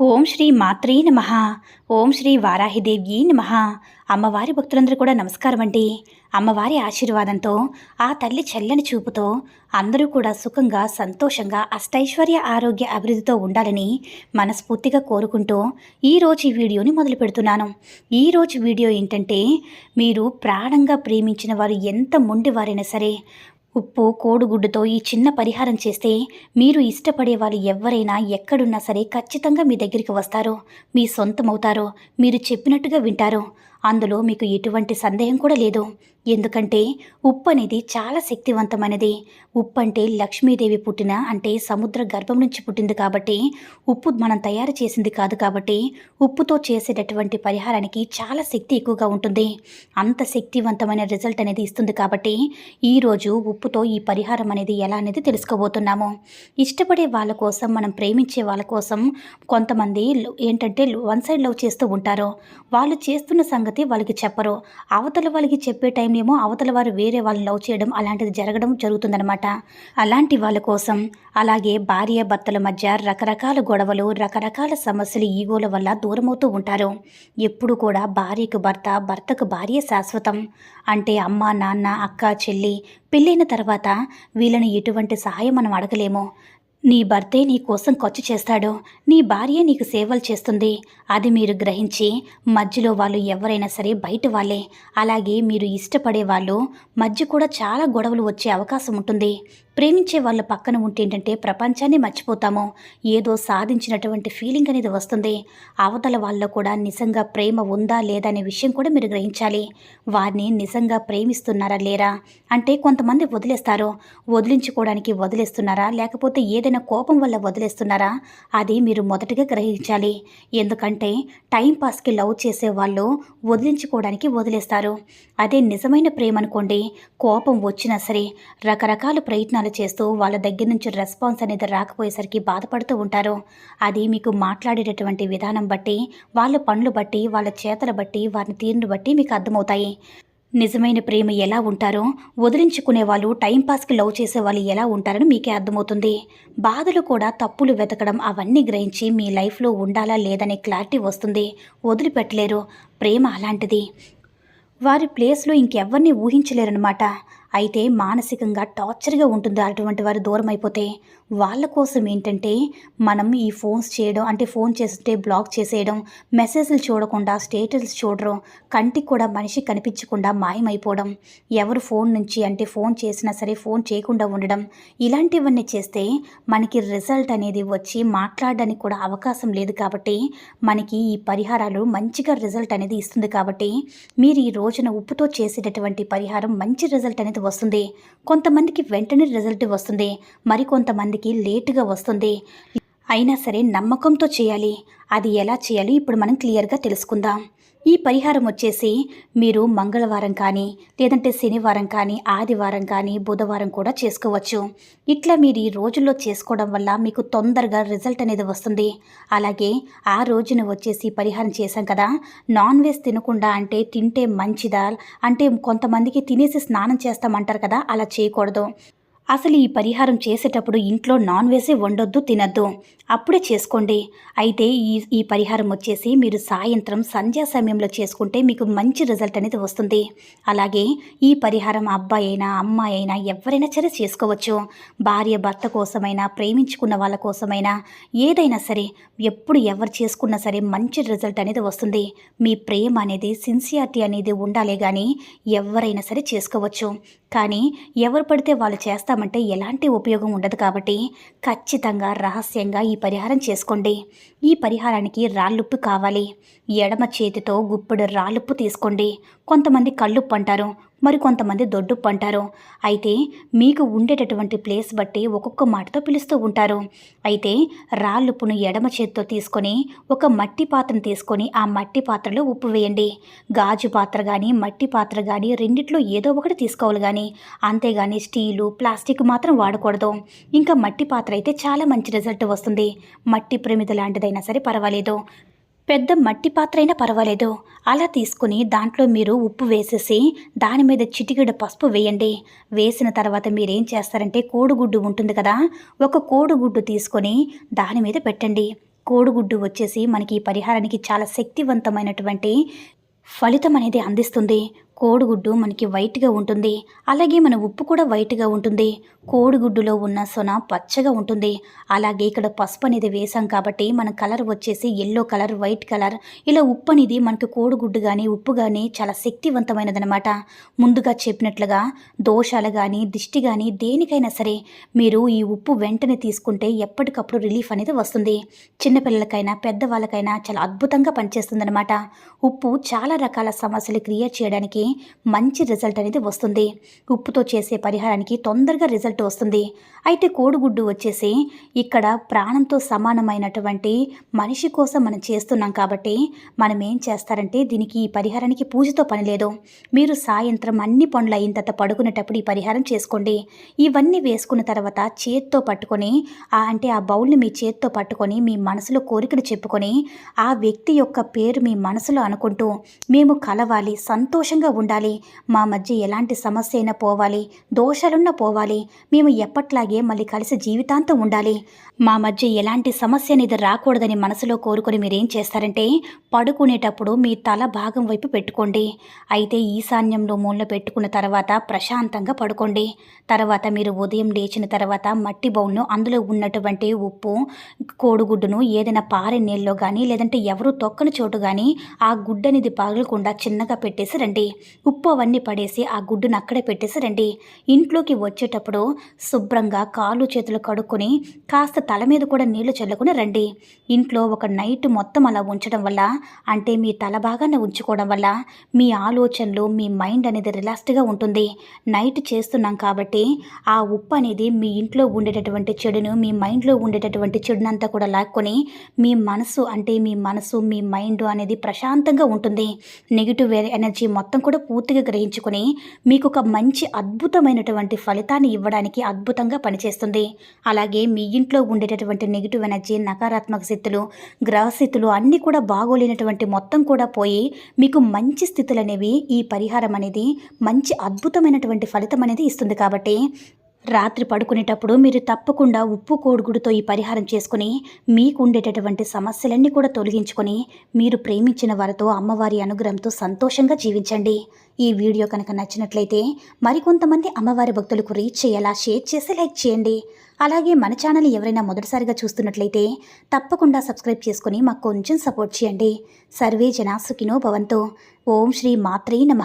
ఓం శ్రీ మాత్రే నమ. ఓం శ్రీ వారాహిదేవి నమ. అమ్మవారి భక్తులందరూ కూడా నమస్కారం అండి. అమ్మవారి ఆశీర్వాదంతో ఆ తల్లి చల్లని చూపుతో అందరూ కూడా సుఖంగా సంతోషంగా అష్టైశ్వర్య ఆరోగ్య అభివృద్ధితో ఉండాలని మనస్ఫూర్తిగా కోరుకుంటూ ఈరోజు ఈ వీడియోని మొదలు పెడుతున్నాను. ఈరోజు వీడియో ఏంటంటే మీరు ప్రాణంగా ప్రేమించిన వారు ఎంత మొండివారైనా సరే ఉప్పు కోడిగుడ్డుతో ఈ చిన్న పరిహారం చేస్తే మీరు ఇష్టపడే వాళ్ళు ఎవరైనా ఎక్కడున్నా సరే ఖచ్చితంగా మీ దగ్గరికి వస్తారు. మీ సొంతమవుతారు. మీరు చెప్పినట్టుగా వింటారు. అందులో మీకు ఎటువంటి సందేహం కూడా లేదు. ఎందుకంటే ఉప్పు అనేది చాలా శక్తివంతమైనది. ఉప్పు అంటే లక్ష్మీదేవి పుట్టిన అంటే సముద్ర గర్భం నుంచి పుట్టింది కాబట్టి ఉప్పు మనం తయారు చేసింది కాదు కాబట్టి ఉప్పుతో చేసేటటువంటి పరిహారానికి చాలా శక్తి ఎక్కువగా ఉంటుంది. అంత శక్తివంతమైన రిజల్ట్ అనేది ఇస్తుంది కాబట్టి ఈరోజు ఉప్పుతో ఈ పరిహారం అనేది ఎలా అనేది తెలుసుకోబోతున్నాము. ఇష్టపడే వాళ్ళ కోసం మనం ప్రేమించే వాళ్ళ కోసం కొంతమంది ఏంటంటే వన్ సైడ్ లవ్ చేస్తూ ఉంటారు. వాళ్ళు చేస్తున్న సంగతి వాళ్ళకి చెప్పరు. అవతల వాళ్ళకి చెప్పే టైంలో అవతల వారు వేరే వాళ్ళని లవ్ చేయడం అలాంటిది జరగడం జరుగుతుందనమాట అలాంటి వాళ్ళ కోసం అలాగే భార్య భర్తల మధ్య రకరకాల గొడవలు రకరకాల సమస్యలు ఈగోల వల్ల దూరమవుతూ ఉంటారు. ఎప్పుడు కూడా భార్యకు భర్త భర్తకు భార్య శాశ్వతం. అంటే అమ్మ నాన్న అక్క చెల్లి పెళ్ళైన తర్వాత వీళ్ళని ఎటువంటి సహాయం మనం అడగలేము. నీ భర్తే నీ కోసం ఖర్చు చేస్తాడు నీ భార్య నీకు సేవలు చేస్తుంది. అది మీరు గ్రహించి మధ్యలో వాళ్ళు ఎవరైనా సరే బయట వాళ్ళే. అలాగే మీరు ఇష్టపడే వాళ్ళు మధ్య కూడా చాలా గొడవలు వచ్చే అవకాశం ఉంటుంది. ప్రేమించే వాళ్ళ పక్కన ఉంటే ఏంటంటే ప్రపంచాన్ని మర్చిపోతాము. ఏదో సాధించినటువంటి ఫీలింగ్ అనేది వస్తుంది. అవతల వాళ్ళలో కూడా నిజంగా ప్రేమ ఉందా లేదా అనే విషయం కూడా మీరు గ్రహించాలి. వారిని నిజంగా ప్రేమిస్తున్నారా లేరా? అంటే కొంతమంది వదిలేస్తారు. వదిలించుకోవడానికి వదిలేస్తున్నారా? లేకపోతే ఏదైనా కోపం వల్ల వదిలేస్తున్నారా? అది మీరు మొదటగా గ్రహించాలి. ఎందుకంటే టైంపాస్కి లవ్ చేసే వాళ్ళు వదిలించుకోవడానికి వదిలేస్తారు. అదే నిజమైన ప్రేమ అనుకోండి. కోపం వచ్చినా సరే రకరకాల ప్రయత్నాలు చేస్తూ వాళ్ళ దగ్గర నుంచి రెస్పాన్స్ అనేది రాకపోయేసరికి బాధపడుతూ ఉంటారు. అది మీకు మాట్లాడేటటువంటి విధానం బట్టి వాళ్ళ పనులు బట్టి వాళ్ళ చేతల బట్టి వారిని తీరును బట్టి మీకు అర్థమవుతాయి. నిజమైన ప్రేమ ఎలా ఉంటారో వదిలించుకునే వాళ్ళు టైంపాస్కి లవ్ చేసే వాళ్ళు ఎలా ఉంటారని మీకే అర్థమవుతుంది. బాధలు కూడా తప్పులు వెతకడం అవన్నీ గ్రహించి మీ లైఫ్లో ఉండాలా లేదనే క్లారిటీ వస్తుంది. వదిలిపెట్టలేరు. ప్రేమ అలాంటిది. వారి ప్లేస్లో ఇంకెవ్వరిని ఊహించలేరనమాట అయితే మానసికంగా టార్చర్గా ఉంటుంది అటువంటి వారు దూరం అయిపోతే వాళ్ళ కోసం ఏంటంటే మనం ఈ ఫోన్స్ చేయడం అంటే ఫోన్ చేస్తుంటే బ్లాక్ చేసేయడం మెసేజ్లు చూడకుండా స్టేటస్ చూడడం కంటికి కూడా మనిషి కనిపించకుండా మాయమైపోవడం ఎవరు ఫోన్ నుంచి అంటే ఫోన్ చేసినా సరే ఫోన్ చేయకుండా ఉండడం ఇలాంటివన్నీ చేస్తే మనకి రిజల్ట్ అనేది వచ్చి మాట్లాడడానికి కూడా అవకాశం లేదు కాబట్టి మనకి ఈ పరిహారాలు మంచిగా రిజల్ట్ అనేది ఇస్తుంది కాబట్టి మీరు ఈ రోజున ఉప్పుతో చేసేటటువంటి పరిహారం మంచి రిజల్ట్ అనేది వస్తుంది. కొంతమందికి వెంటనే రిజల్ట్ వస్తుంది. మరికొంతమందికి లేటుగా వస్తుంది. అయినా సరే నమ్మకంతో చేయాలి. అది ఎలా చేయాలి ఇప్పుడు మనం క్లియర్గా తెలుసుకుందాం. ఈ పరిహారం వచ్చేసి మీరు మంగళవారం కానీ లేదంటే శనివారం కానీ ఆదివారం కానీ బుధవారం కూడా చేసుకోవచ్చు. ఇట్లా మీరు ఈ రోజుల్లో చేసుకోవడం వల్ల మీకు తొందరగా రిజల్ట్ అనేది వస్తుంది. అలాగే ఆ రోజున వచ్చేసి పరిహారం చేశాం కదా నాన్ వెజ్ తినకుండా అంటే తింటే మంచిదా? అంటే కొంతమందికి తినేసి స్నానం చేస్తామంటారు కదా అలా చేయకూడదు. అసలు ఈ పరిహారం చేసేటప్పుడు ఇంట్లో నాన్ వెజే వండొద్దు తినద్దు. అప్పుడే చేసుకోండి. అయితే ఈ ఈ పరిహారం వచ్చేసి మీరు సాయంత్రం సంధ్యా సమయంలో చేసుకుంటే మీకు మంచి రిజల్ట్ అనేది వస్తుంది. అలాగే ఈ పరిహారం అబ్బాయి అయినా అమ్మాయి అయినా ఎవరైనా సరే చేసుకోవచ్చు. భార్య భర్త కోసమైనా ప్రేమించుకున్న వాళ్ళ కోసమైనా ఏదైనా సరే ఎప్పుడు ఎవరు చేసుకున్నా సరే మంచి రిజల్ట్ అనేది వస్తుంది. మీ ప్రేమ అనేది సిన్సియారిటీ అనేది ఉండాలి కానీ ఎవరైనా సరే చేసుకోవచ్చు. కానీ ఎవరు పడితే వాళ్ళు చేస్తామంటే ఎలాంటి ఉపయోగం ఉండదు కాబట్టి ఖచ్చితంగా రహస్యంగా ఈ పరిహారం చేసుకోండి. ఈ పరిహారానికి రాళ్ళుప్పు కావాలి. ఎడమ చేతితో గుప్పెడు రాళ్ళుప్పు తీసుకోండి. కొంతమంది కళ్ళుప్పు అంటారు. మరి కొంతమంది దొడ్డుప్పు అంటారు అయితే మీకు ఉండేటటువంటి ప్లేస్ బట్టి ఒక్కొక్క మాటతో పిలుస్తూ ఉంటారు. అయితే రాళ్ళుప్పును ఎడమ చేత్తో తీసుకొని ఒక మట్టి పాత్రను తీసుకొని ఆ మట్టి పాత్రలో ఉప్పు వేయండి. గాజు పాత్ర కానీ మట్టి పాత్ర కానీ రెండిట్లో ఏదో ఒకటి తీసుకోవాలి కానీ అంతేగాని స్టీలు ప్లాస్టిక్ మాత్రం వాడకూడదు. ఇంకా మట్టి పాత్ర అయితే చాలా మంచి రిజల్ట్ వస్తుంది. మట్టి ప్రమిద లాంటిదైనా సరే పర్వాలేదు. పెద్ద మట్టి పాత్ర అయినా పర్వాలేదు. అలా తీసుకుని దాంట్లో మీరు ఉప్పు వేసేసి దాని మీద చిటికెడు పసుపు వేయండి. వేసిన తర్వాత మీరేం చేస్తారంటే కోడిగుడ్డు ఉంటుంది కదా ఒక కోడిగుడ్డు తీసుకొని దాని మీద పెట్టండి. కోడిగుడ్డు వచ్చేసి మనకి ఈ పరిహారానికి చాలా శక్తివంతమైనటువంటి ఫలితం అనేది అందిస్తుంది. కోడిగుడ్డు మనకి వైట్గా ఉంటుంది. అలాగే మన ఉప్పు కూడా వైట్గా ఉంటుంది. కోడిగుడ్డులో ఉన్న సొన పచ్చగా ఉంటుంది. అలాగే ఇక్కడ పసుపు అనేది వేసాం కాబట్టి మన కలర్ వచ్చేసి ఎల్లో కలర్ వైట్ కలర్. ఇలా ఉప్పు అనేది మనకి కోడిగుడ్డు కానీ ఉప్పు కానీ చాలా శక్తివంతమైనదనమాట ముందుగా చెప్పినట్లుగా దోషాలు కానీ దిష్టి కానీ దేనికైనా సరే మీరు ఈ ఉప్పు వెంటనే తీసుకుంటే ఎప్పటికప్పుడు రిలీఫ్ అనేది వస్తుంది. చిన్నపిల్లలకైనా పెద్దవాళ్ళకైనా చాలా అద్భుతంగా పనిచేస్తుందనమాట ఉప్పు చాలా రకాల సమస్యలు క్రియేట్ చేయడానికి మంచి రిజల్ట్ అనేది వస్తుంది. ఉప్పుతో చేసే పరిహారానికి తొందరగా రిజల్ట్ వస్తుంది. అయితే కోడిగుడ్డు వచ్చేసి ఇక్కడ ప్రాణంతో సమానమైనటువంటి మనిషి కోసం మనం చేస్తున్నాం కాబట్టి మనం ఏం చేస్తారంటే దీనికి ఈ పరిహారానికి పూజతో పని లేదు. మీరు సాయంత్రం అన్ని పనులు అయిన తర్వాత పడుకునేటప్పుడు ఈ పరిహారం చేసుకోండి. ఇవన్నీ వేసుకున్న తర్వాత చేత్తో పట్టుకొని ఆ అంటే ఆ బౌల్ని మీ చేత్తో పట్టుకొని మీ మనసులో కోరికను చెప్పుకొని ఆ వ్యక్తి యొక్క పేరు మీ మనసులో అనుకుంటూ మేము కలవాలి సంతోషంగా ఉండాలి. మా మధ్య ఎలాంటి సమస్య అయినా పోవాలి. దోషాలున్నా పోవాలి. మేము ఎప్పట్లాగే మళ్ళీ కలిసి జీవితాంతం ఉండాలి. మా మధ్య ఎలాంటి సమస్య అనేది రాకూడదని మనసులో కోరుకొని మీరేం చేస్తారంటే పడుకునేటప్పుడు మీ తల భాగం వైపు పెట్టుకోండి. అయితే ఈశాన్యంలో మూల పెట్టుకున్న తర్వాత ప్రశాంతంగా పడుకోండి. తర్వాత మీరు ఉదయం లేచిన తర్వాత మట్టి బౌల్ను అందులో ఉన్నటువంటి ఉప్పు కోడిగుడ్డును ఏదైనా పారే నీళ్ళలో కానీ లేదంటే ఎవరు తొక్కని చోటు కానీ ఆ గుడ్డనిది అనేది పగలకుండా చిన్నగా పెట్టేసి రండి. ఉప్పు అవన్నీ పడేసి ఆ గుడ్డును అక్కడే పెట్టేసి రండి. ఇంట్లోకి వచ్చేటప్పుడు శుభ్రంగా కాళ్ళు చేతులు కడుక్కొని కాస్త తల మీద కూడా నీళ్ళు చల్లుకుని రండి. ఇంట్లో ఒక నైట్ మొత్తం అలా ఉంచడం వల్ల అంటే మీ తల భాగాన్ని ఉంచుకోవడం వల్ల మీ ఆలోచనలు మీ మైండ్ అనేది రిలాక్స్డ్గా ఉంటుంది. నైట్ చేస్తున్నాం కాబట్టి ఆ ఉప్పు అనేది మీ ఇంట్లో ఉండేటటువంటి చెడును మీ మైండ్లో ఉండేటటువంటి చెడునంతా కూడా లాక్కొని మీ మనసు అంటే మీ మనసు మీ మైండ్ అనేది ప్రశాంతంగా ఉంటుంది. నెగిటివ్ ఎనర్జీ మొత్తం కూడా పూర్తిగా గ్రహించుకొని మీకు ఒక మంచి అద్భుతమైనటువంటి ఫలితాన్ని ఇవ్వడానికి అద్భుతంగా పనిచేస్తుంది. అలాగే మీ ఇంట్లో ఉండేటటువంటి నెగిటివ్ ఎనర్జీ నకారాత్మక స్థితులు గ్రహస్థితులు అన్నీ కూడా బాగోలేనటువంటి మొత్తం కూడా పోయి మీకు మంచి స్థితులు అనేవి ఈ పరిహారం అనేది మంచి అద్భుతమైనటువంటి ఫలితం అనేది ఇస్తుంది కాబట్టి రాత్రి పడుకునేటప్పుడు మీరు తప్పకుండా ఉప్పు కోడిగుడుతో ఈ పరిహారం చేసుకుని మీకు ఉండేటటువంటి సమస్యలన్నీ కూడా తొలగించుకొని మీరు ప్రేమించిన వారితో అమ్మవారి అనుగ్రహంతో సంతోషంగా జీవించండి. ఈ వీడియో కనుక నచ్చినట్లయితే మరికొంతమంది అమ్మవారి భక్తులకు రీచ్ చేయాలా షేర్ చేసి లైక్ చేయండి. అలాగే మన ఛానల్ ఎవరైనా మొదటిసారిగా చూస్తున్నట్లయితే తప్పకుండా సబ్స్క్రైబ్ చేసుకుని మాకు కొంచెం సపోర్ట్ చేయండి. సర్వే జనా సుఖినో భవంతో. ఓం శ్రీ మాత్రే నమ.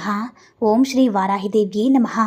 ఓం శ్రీ వారాహిదేవ్యే నమః.